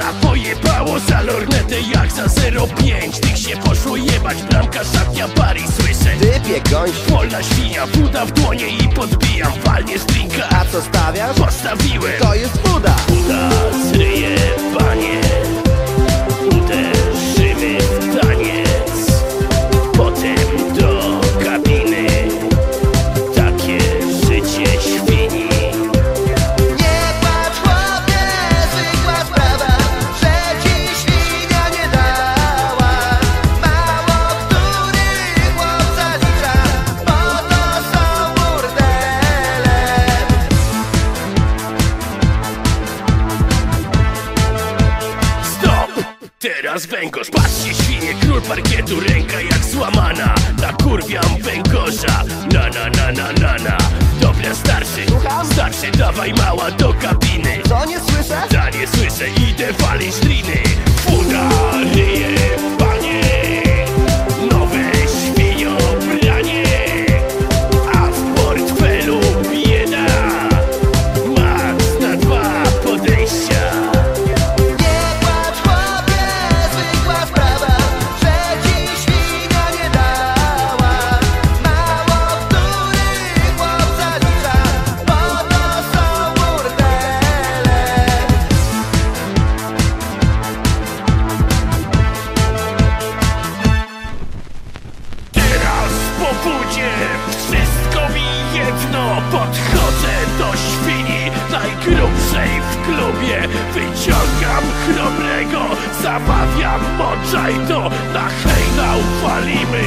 Barmana pojebało za lornetę jak za 0,5 Tych się poszło jebać, bramka szatnia Paris Słyszę, Typie goń, wolna świnia Woda w dłonie i podbijam. Walnie z drinka, a co stawiasz? postawiłem. To jest woda Teraz węgorz, patrzcie świnie Król parkietu, ręka jak złamana. Nakurwiam węgorza. Na na na na na na. Dobra starszy, starszy dawaj mała do kabiny. Co nie słyszę? Wszystko mi jedno. Podchodzę do świni. Najgrubszej w klubie. Wyciągam chrobrego, zabawiam moczaj to. Na hejna walimy,